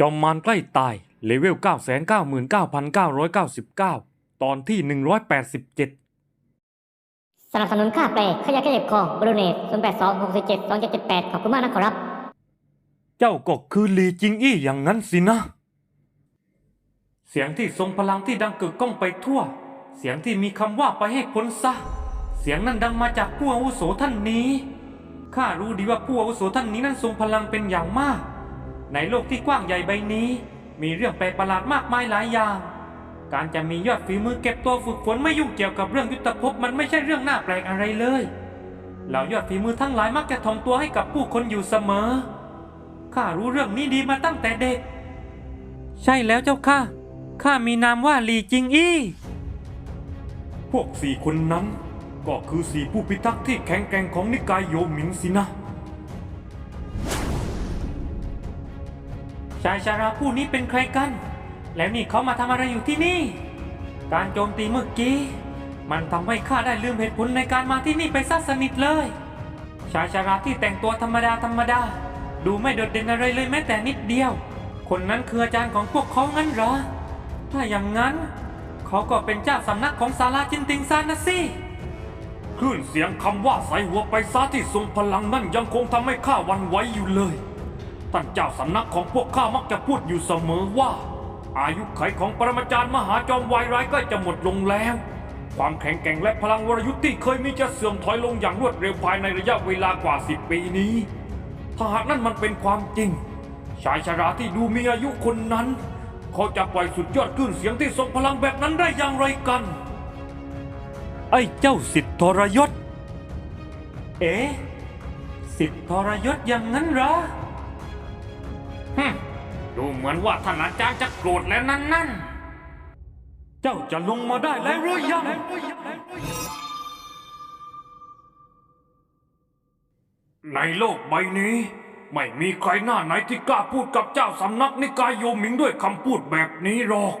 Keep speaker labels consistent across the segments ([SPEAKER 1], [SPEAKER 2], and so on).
[SPEAKER 1] จอมมารใกล้ตาย เลเวล 999,999 ตอนที่ 187
[SPEAKER 2] สนับสนุนค่าแปลขยะแก้เจ็บคอบรูเนต0 8 2 6 7 2 7 7 8 ขอบคุณมากนะขอรับ
[SPEAKER 1] เจ้าก็คือลีจิงอี้อย่างนั้นสินะ เสียงที่ทรงพลังที่ดังกึกก้องไปทั่ว เสียงที่มีคำว่าไปให้พ้นซะ เสียงนั้นดังมาจากผู้อาวุโสท่านนี้ ข้ารู้ดีว่าผู้อาวุโสท่านนี้นั้นทรงพลังเป็นอย่างมาก ในโลกที่กว้างใหญ่ใบนี้ มีเรื่องแปลกประหลาดมากมายหลายอย่าง การจะมียอดฝีมือเก็บตัวฝึกฝนไม่ยุ่งเกี่ยวกับเรื่องยุทธภพมันไม่ใช่เรื่องน่าแปลกอะไรเลยเหล่ายอดฝีมือทั้งหลายมักจะถ่อมตัวให้กับผู้คนอยู่เสมอ ข้ารู้เรื่องนี้ดีมาตั้งแต่เด็ก ใช่แล้วเจ้าค่ะ ข้ามีนามว่าหลีจิงอี้ พวกสี่คนนั้น ก็คือสี่ผู้พิทักษ์ที่แข็งแกร่งของนิกายโยหมิงสินะ ชายชาราผู้นี้เป็นใครกัน แล้วนี่เขามาทำอะไรอยู่ที่นี่ การโจมตีเมื่อกี้ มันทำให้ข้าได้ลืมเหตุผลในการมาที่นี่ไปซะสนิทเลย ชายชาราที่แต่งตัวธรรมดาธรรมดา ดูไม่โดดเด่นอะไรเลยแม้แต่นิดเดียว คนนั้นคืออาจารย์ของพวกเขางั้นเหรอ ถ้าอย่างนั้น เขาก็เป็นเจ้าสำนักของศาลาจินติงซานนะสิคลื่นเสียงคำว่าใส่หัวไปซาที่ทรงพลังนั่นยังคงทำให้ข้าวันไหวอยู่เลย ท่านเจ้าสำนักของพวกข้ามักจะพูดอยู่เสมอว่า อายุไขของปรมาจารย์มหาจอมวายร้ายใกล้จะหมดลงแล้ว ความแข็งแกร่งและพลังวรยุทธ์ที่เคยมีจะเสื่อมถอยลงอย่างรวดเร็วภายในระยะเวลากว่าสิบปีนี้ ถ้าหากนั่นมันเป็นความจริง ชายชราที่ดูมีอายุคนนั้น เขาจะปล่อยสุดยอดคลื่นเสียงที่ทรงพลังแบบนั้นได้อย่างไรกัน ไอ้เจ้าสิทธิทรยศ เอ๊ะสิทธิทรยศอย่างนั้นเหรอ ดูเหมือนว่าท่านอาจารย์จะโกรธแล้วนั่นนั่นเจ้าจะลงมาได้แล้วหรือยังในโลกใบนี้ ไม่มีใครหน้าไหนที่กล้าพูดกับเจ้าสำนักนิกายโยมิงด้วยคำพูดแบบนี้หรอก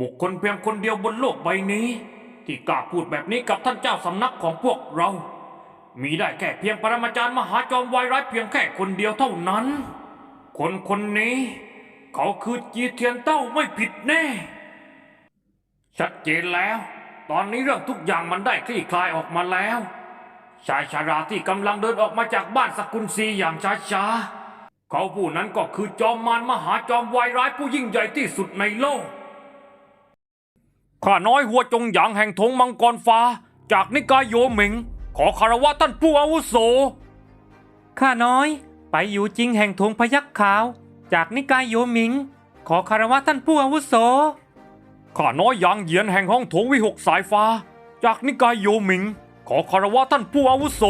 [SPEAKER 1] บุคคลเพียงคนเดียวบนโลกใบนี้ ที่กล้าพูดแบบนี้กับท่านเจ้าสำนักของพวกเรา มีได้แค่เพียงปรมาจารย์มหาจอมวายร้ายเพียงแค่คนเดียวเท่านั้น คนคนนี้ เขาคือจีเทียนเต้าไม่ผิดแน่ ชัดเจนแล้ว ตอนนี้เรื่องทุกอย่างมันได้คลี่คลายออกมาแล้ว ชายชาราที่กำลังเดินออกมาจากบ้านสกุลซีอย่างช้าๆ เขาผู้นั้นก็คือจอมมารมหาจอมวายร้ายผู้ยิ่งใหญ่ที่สุดในโลก ข้าน้อยหัวจงหยางแห่งธงมังกรฟ้า จากนิกายโยหมิง ขอคารวะท่านผู้อาวุโส ข้าน้อย ไปอยู่จริงแห่งธงพยักขาว จากนิกายโยหมิง ขอคารวะท่านผู้อาวุโส ข้าน้อยหยางเหยียนแห่งห้องโถงวิหกสายฟ้า จากนิกายโยหมิง ขอคารวะท่านผู้อาวุโส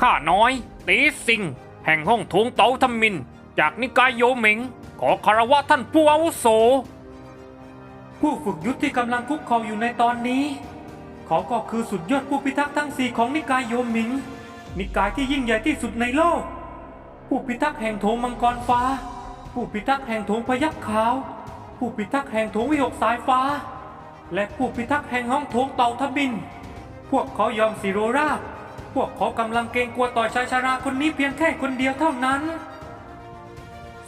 [SPEAKER 1] ข้าน้อยตีสิงแห่งห้องโถงเต๋าทมิน จากนิกายโยหมิง ขอคารวะท่านผู้อาวุโส ผู้ฝึกยุทธที่กำลังคุกเข่าอยู่ในตอนนี้ เขาก็คือสุดยอดผู้พิทักษ์ทั้งสี่ของนิกายโยหมิง นิกายที่ยิ่งใหญ่ที่สุดในโลก ผู้พิทักษ์แห่งโถงมังกรฟ้า ผู้พิทักษ์แห่งโถงพยัคฆ์ขาว ผู้พิทักษ์แห่งโถงวิหกสายฟ้า และผู้พิทักษ์แห่งห้องโถงเต่าทบิน พวกเขายอมสิโรราบพวกเขากำลังเกรงกลัวต่อชายชาราคนนี้เพียงแค่คนเดียวเท่านั้น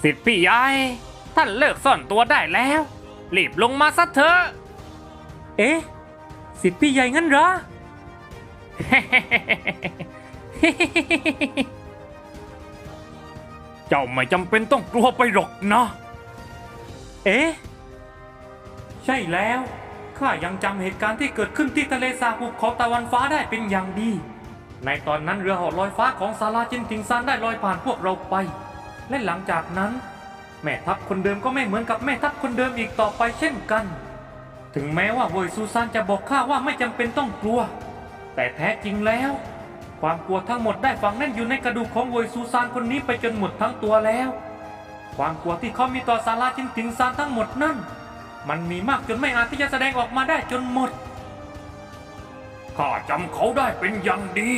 [SPEAKER 1] สิทธิ์พี่ใหญ่ท่านเลิกซ่อนตัวได้แล้วรีบลงมาซะเถอะ เอ๊ะ สิทธิ์พี่ใหญ่งั้นเหรอ เจ้าไม่จำเป็นต้องกลัวไปหรอกนะ เอ๊ะ ใช่แล้ว ข้ายังจำเหตุการณ์ที่เกิดขึ้นที่ทะเลสาบภูเขาตะวันฟ้าได้เป็นอย่างดี ในตอนนั้นเรือหาะลอยฟ้าของซาลาจินติงซานได้ลอยผ่านพวกเราไป และหลังจากนั้น แม่ทัพคนเดิมก็ไม่เหมือนกับแม่ทัพคนเดิมอีกต่อไปเช่นกัน ถึงแม้ว่าเวยซูซานจะบอกข้าว่าไม่จำเป็นต้องกลัว แต่แท้จริงแล้ว ความกลัวทั้งหมดได้ฝังแน่นอยู่ในกระดูกของเวยซูซานคนนี้ไปจนหมดทั้งตัวแล้ว ความกลัวที่เขามีต่อซาลาจินติงซานทั้งหมดนั่น มันมีมากจนไม่อาจที่จะแสดงออกมาได้จนหมด ข้าจำเขาได้เป็นอย่างดี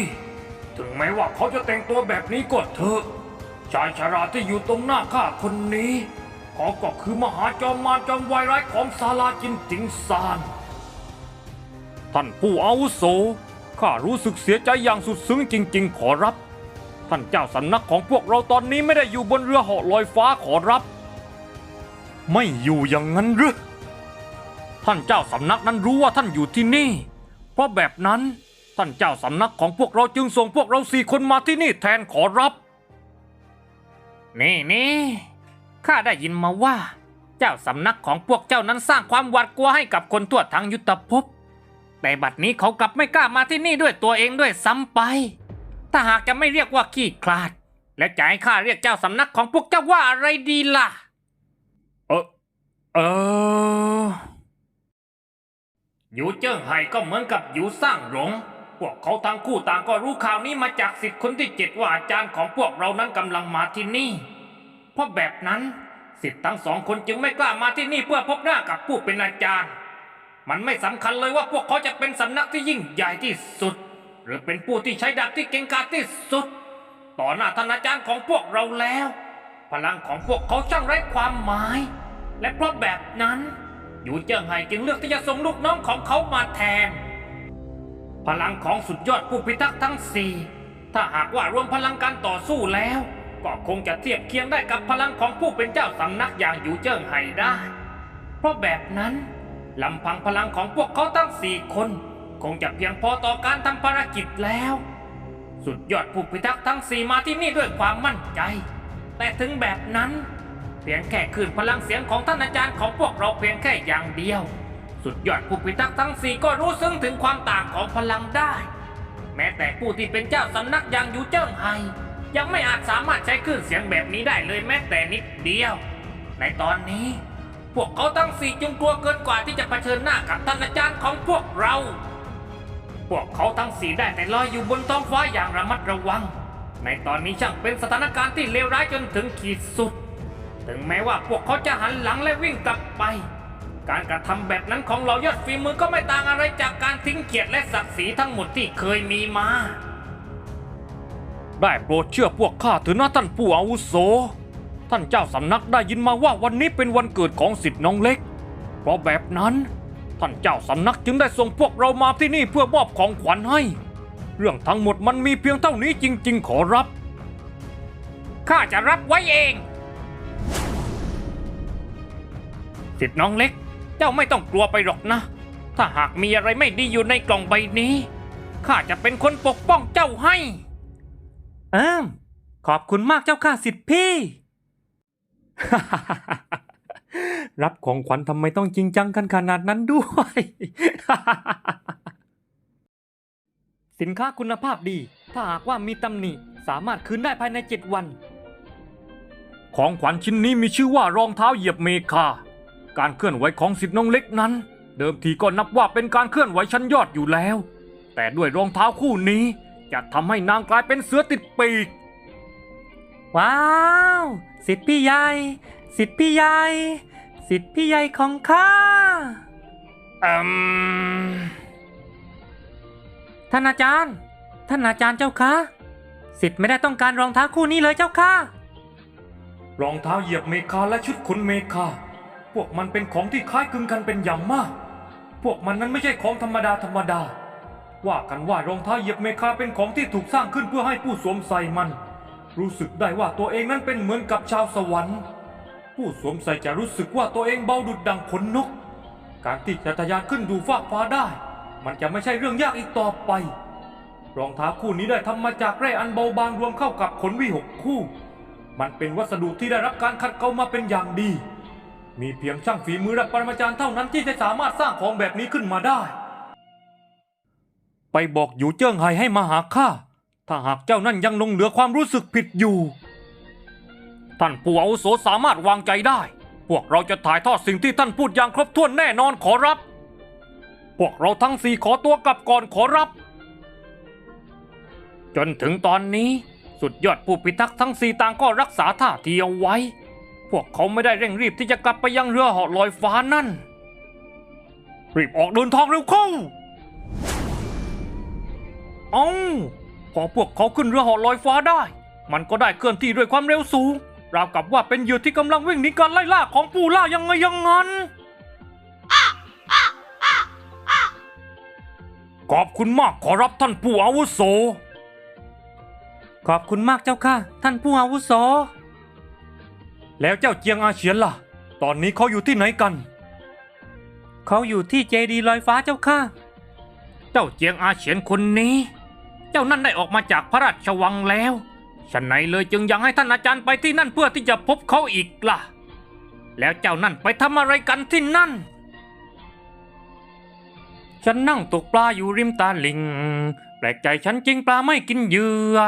[SPEAKER 1] ถึงแม้ว่าเขาจะแต่งตัวแบบนี้ก็เถอะ ชายชาราที่อยู่ตรงหน้าข้าคนนี้เขาก็คือมหาจอมมารจอมวายร้ายของซาลาจินติงซาน ท่านผู้อาวุโส ข้ารู้สึกเสียใจอย่างสุดซึ้งจริง ๆ ขอรับ ท่านเจ้าสำนักของพวกเราตอนนี้ไม่ได้อยู่บนเรือเหาะลอยฟ้าขอรับ ไม่อยู่อย่างนั้นหรือท่านเจ้าสำนักนั้นรู้ว่าท่านอยู่ที่นี่ เพราะแบบนั้นท่านเจ้าสำนักของพวกเราจึงส่งพวกเราสี่คนมาที่นี่แทนขอรับ นี่นี่ข้าได้ยินมาว่า เจ้าสำนักของพวกเจ้านั้นสร้างความหวาดกลัวให้กับคนทั่วทั้งยุทธภพ แต่บัดนี้เขากลับไม่กล้ามาที่นี่ด้วยตัวเองด้วยซ้ำไป ถ้าหากจะไม่เรียกว่าขี้คลาด และจะให้ข้าเรียกเจ้าสำนักของพวกเจ้าว่าอะไรดีล่ะ เออเอออยู่เจิ้งไห่ก็เหมือนกับอยู่สร้างหลง พวกเขาทั้งคู่ต่างก็รู้ข่าวนี้มาจากสิทธิ์คนที่เจ็ดว่าอาจารย์ของพวกเรานั้นกำลังมาที่นี่ เพราะแบบนั้นสิทธิ์ทั้งสองคนจึงไม่กล้ามาที่นี่เพื่อพบหน้ากับผู้เป็นอาจารย์ มันไม่สำคัญเลยว่าพวกเขาจะเป็นสำนักที่ยิ่งใหญ่ที่สุด หรือเป็นผู้ที่ใช้ดาบที่เก่งกาจที่สุด ต่อหน้าท่านอาจารย์ของพวกเราแล้ว พลังของพวกเขาช่างไร้ความหมาย และเพราะแบบนั้นอยู่เจิ้งไห่จึงเลือกที่จะส่งลูกน้องของเขามาแทน พลังของสุดยอดผู้พิทักษ์ทั้งสี่ถ้าหากว่ารวมพลังการต่อสู้แล้ว ก็คงจะเทียบเคียงได้กับพลังของผู้เป็นเจ้าสำนักอย่างอยู่เจิ้งไห่ได้ เพราะแบบนั้น ลำพังพลังของพวกเขาทั้งสี่คน คงจะเพียงพอต่อการทำภารกิจแล้ว สุดยอดผู้พิทักษ์ทั้งสี่มาที่นี่ด้วยความมั่นใจ แต่ถึงแบบนั้น เพียงแค่คืนพลังเสียงของท่านอาจารย์ของพวกเราเพียงแค่อย่างเดียว สุดยอดผู้พิทักษ์ทั้งสี่ก็รู้ซึ้งถึงความต่างของพลังได้ แม้แต่ผู้ที่เป็นเจ้าสำนักอย่างยูเจิ้งไฮยังไม่อาจสามารถใช้คลื่นเสียงแบบนี้ได้เลยแม้แต่นิดเดียว ในตอนนี้ พวกเขาทั้งสี่จึงกลัวเกินกว่าที่จะเผชิญหน้ากับท่านอาจารย์ของพวกเรา พวกเขาทั้งสี่ได้แต่ลอยอยู่บนท้องฟ้าอย่างระมัดระวัง ในตอนนี้ช่างเป็นสถานการณ์ที่เลวร้ายจนถึงขีดสุด ถึงแม้ว่าพวกเขาจะหันหลังและวิ่งกลับไป การกระทำแบบนั้นของเรายอดฝีมือก็ไม่ต่างอะไรจากการทิ้งเกียรติและศักดิ์ศรีทั้งหมดที่เคยมีมา ได้โปรดเชื่อพวกข้าเถอะนะท่านผู้อาวุโส ท่านเจ้าสำนักได้ยินมาว่าวันนี้เป็นวันเกิดของสิทธิ์น้องเล็ก เพราะแบบนั้นท่านเจ้าสำนักจึงได้ส่งพวกเรามาที่นี่เพื่อมอบของขวัญให้ เรื่องทั้งหมดมันมีเพียงเท่านี้จริง ๆ ขอรับ ข้าจะรับไว้เอง สิทธิ์น้องเล็ก เจ้าไม่ต้องกลัวไปหรอกนะ ถ้าหากมีอะไรไม่ดีอยู่ในกล่องใบนี้ข้าจะเป็นคนปกป้องเจ้าให้เอมขอบคุณมากเจ้าข้าสิทธิ์พี่ รับของขวัญทำไมต้องจริงจังกันขนาดนั้นด้วย สินค้าคุณภาพดี ถ้าหากว่ามีตำหนิสามารถคืนได้ภายใน 7 วัน ของขวัญชิ้นนี้มีชื่อว่ารองเท้าเหยียบเมคา การเคลื่อนไหวของสิทธิ์น้องเล็กนั้น เดิมทีก็นับว่าเป็นการเคลื่อนไหวชั้นยอดอยู่แล้ว แต่ด้วยรองเท้าคู่นี้จะทำให้นางกลายเป็นเสือติดปีก ว้าวสิทธิ์พี่ใหญ่สิทธิ์พี่ใหญ่สิทธิ์พี่ใหญ่ของข้าอืมท่านอาจารย์ ท่านอาจารย์เจ้าคะสิทธิ์ไม่ได้ต้องการรองเท้าคู่นี้เลยเจ้าค่ะรองเท้าเหยียบเมคาและชุดขนเมคาพวกมันเป็นของที่คล้ายคลึงกันเป็นอย่างมาก พวกมันนั้นไม่ใช่ของธรรมดาธรรมดา ว่ากันว่ารองเท้าเหยียบเมคาเป็นของที่ถูกสร้างขึ้นเพื่อให้ผู้สวมใส่มัน รู้สึกได้ว่าตัวเองนั้นเป็นเหมือนกับชาวสวรรค์ ผู้สวมใส่จะรู้สึกว่าตัวเองเบาดุดดังขนนก การที่จะทะยานขึ้นดูฟากฟ้าได้ มันจะไม่ใช่เรื่องยากอีกต่อไป รองเท้าคู่นี้ได้ทำมาจากแร่อันเบาบางรวมเข้ากับขนวิหกคู่ มันเป็นวัสดุที่ได้รับการขัดเกลามาเป็นอย่างดี มีเพียงช่างฝีมือและปรมาจารย์เท่านั้นที่จะสามารถสร้างของแบบนี้ขึ้นมาได้ ไปบอกอยู่เจิ้งไฮให้มาหาข้า ถ้าหากเจ้านั่นยังลงเหลือความรู้สึกผิดอยู่ ท่านผู้อาวุโสสามารถวางใจได้ พวกเราจะถ่ายทอดสิ่งที่ท่านพูดอย่างครบถ้วนแน่นอนขอรับ พวกเราทั้งสี่ขอตัวกลับก่อนขอรับ จนถึงตอนนี้ สุดยอดผู้พิทักษ์ทั้งสี่ต่างก็รักษาท่าทีเอาไว้ พวกเขาไม่ได้เร่งรีบที่จะกลับไปยังเรือเหาะลอยฟ้านั่น รีบออกเดินทางเร็วเข้าเอ้า พอพวกเขาขึ้นเรือเหาะลอยฟ้าได้ มันก็ได้เคลื่อนที่ด้วยความเร็วสูง ราวกับว่าเป็นเหยื่อที่กำลังวิ่งหนีการไล่ล่าของผู้ล่ายังไงอยังงั้น ขอบคุณมากขอรับท่านผู้อาวุโส ขอบคุณมากเจ้าค่ะ ท่านผู้อาวุโส แล้วเจ้าเจียงอาเฉียนล่ะ ตอนนี้เขาอยู่ที่ไหนกัน เขาอยู่ที่เจดีลอยฟ้าเจ้าค่ะ เจ้าเจียงอาเฉียนคนนี้ เจ้านั่นได้ออกมาจากพระราชวังแล้วฉันไหนเลยจึงยังให้ท่านอาจารย์ไปที่นั่นเพื่อที่จะพบเขาอีกล่ะ แล้วเจ้านั่นไปทำอะไรกันที่นั่น ฉันนั่งตกปลาอยู่ริมตาลิง แปลกใจฉันจริงปลาไม่กินเหยื่อ